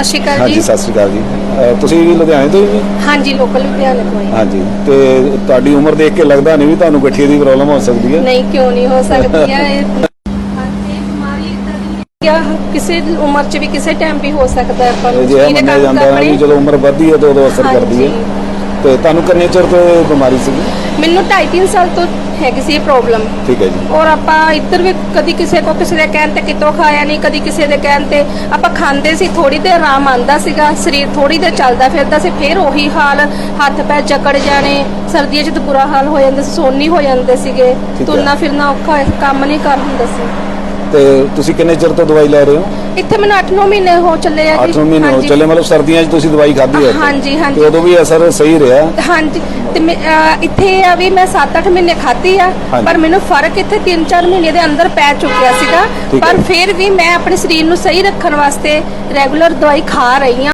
ਸਤਿ ਸ਼੍ਰੀ ਅਕਾਲ ਹਾਂਜੀ ਜੀ। ਸਤਿ ਸ਼੍ਰੀ ਅਕਾਲ ਜੀ। ਅਹ ਤੁਸੀਂ ਵੀ ਲੁਧਿਆਣੇ ਤੋਂ ਹੀ ਜੀ? ਹਾਂਜੀ ਲੋਕਲ ਲੁਧਿਆਣੇ ਤੋਂ ਆਈ ਹਾਂਜੀ ਤੇ ਤੁਹਾਡੀ ਉਮਰ ਦੇਖ ਕੇ ਲੱਗਦਾ ਨਹੀਂ ਵੀ ਤੁਹਾਨੂੰ ਗਠੀਏ ਦੀ ਪ੍ਰੋਬਲਮ ਹੋ ਸਕਦੀ ਹੈ? ਨਹੀਂ ਕਿਉਂ ਨਹੀਂ ਹੋ ਸਕਦੀ ਹੈ? ਇਹ ਹਾਂਜੀ ਬਿਮਾਰੀ ਇਦਾਂ ਦੀ ਹੈ ਕਿ ਕਿਸੇ ਉਮਰ 'ਚ ਵੀ ਕਿਸੇ ਟਾਈਮ ਵੀ ਹੋ ਸਕਦਾ ਹੈ ਆਪਾਂ ਨੂੰ। ਜੇ ਇਹ ਮੰਨਿਆ ਜਾਂਦਾ ਹੈ ਵੀ ਜਦੋਂ ਉਮਰ ਵੱਧਦੀ ਹੈ ਤਾਂ ਉਦੋਂ ਅਸਰ ਕਰਦੀ ਹੈ। ਹਾਂਜੀ। ਤੇ ਤੁਹਾਨੂੰ ਕਿੰਨੇ ਚਿਰ ਤੋਂ ਇਹ ਬਿਮਾਰੀ ਸੀਗੀ? ਮੈਨੂੰ 2.5 ਸਾਲ ਤੋਂ ਹੈਗੀ ਸੀ ਇਹ ਪ੍ਰੋਬਲਮ ਠੀਕ ਹੈ ਜੀ। ਔਰ ਆਪਾਂ ਇੱਧਰ ਵੀ ਕਦੀ ਕਿਸੇ ਕੋ ਕਿਸੇ ਦੇ ਕਹਿਣ ਤੇ ਕਿਤੋਂ ਖਾਇਆ ਨਹੀਂ ਕਦੀ ਕਿਸੇ ਦੇ ਕਹਿਣ ਤੇ ਆਪਾਂ ਖਾਂਦੇ ਸੀ ਥੋੜੀ ਦੇਰ ਆਰਾਮ ਆਂਦਾ ਸੀਗਾ ਸਰੀਰ ਥੋੜੀ ਦੇਰ ਚੱਲਦਾ ਫਿਰਦਾ ਸੀ ਫਿਰ ਉਹੀ ਹਾਲ ਹੱਥ ਪੈਰ ਜਕੜ ਜਾਣੇ ਸਰਦੀਆਂ 'ਚ ਤਾਂ ਬੁਰਾ ਹਾਲ ਹੋ ਜਾਂਦਾ ਸੀ ਸੋਨੀ ਹੋ ਜਾਂਦੇ ਸੀਗੇ। ਤੁਰਨਾ ਫਿਰਨਾ ਔਖਾ ਕੰਮ ਨਹੀਂ ਕਰ ਹੁੰਦਾ ਸੀ। ਤੇ ਤੁਸੀਂ ਕਿੰਨੇ ਚਿਰ ਤੋਂ ਦਵਾਈ ਲੈ ਰਹੇ ਹੋ ਇੱਥੇ ਮੈਨੂੰ 8-9 ਮਹੀਨੇ ਹੋ ਚੱਲੇ ਆ ਜੀ 8 ਮਹੀਨੇ ਹੋ ਹਾਂਜੀ। ਚੱਲੇ ਮਤਲਬ ਸਰਦੀਆਂ 'ਚ ਤੁਸੀਂ ਦਵਾਈ ਖਾਧੀ ਹੈ ਹਾਂਜੀ, ਹਾਂਜੀ। ਤੇ ਉਦੋਂ ਵੀ ਅਸਰ ਸਹੀ ਰਿਹਾ ਹਾਂਜੀ ਤੇ ਮੈਂ, ਅਹ, ਇੱਥੇ ਇਹ ਆ ਵੀ ਮੈਂ 7-8 ਮਹੀਨੇ ਖਾਧੀ ਆ ਹਾਂਜੀ। ਪਰ ਮੈਨੂੰ ਫ਼ਰਕ ਇੱਥੇ 3-4 ਮਹੀਨੇ ਦੇ ਅੰਦਰ ਪੈ ਚੁੱਕਿਆ ਸੀਗਾ ਠੀਕ ਹੈ। ਪਰ ਫਿਰ ਵੀ ਮੈਂ ਆਪਣੇ ਸਰੀਰ ਨੂੰ ਸਹੀ ਰੱਖਣ ਵਾਸਤੇ ਰੈਗੂਲਰ ਦਵਾਈ ਖਾ ਰਹੀ ਆ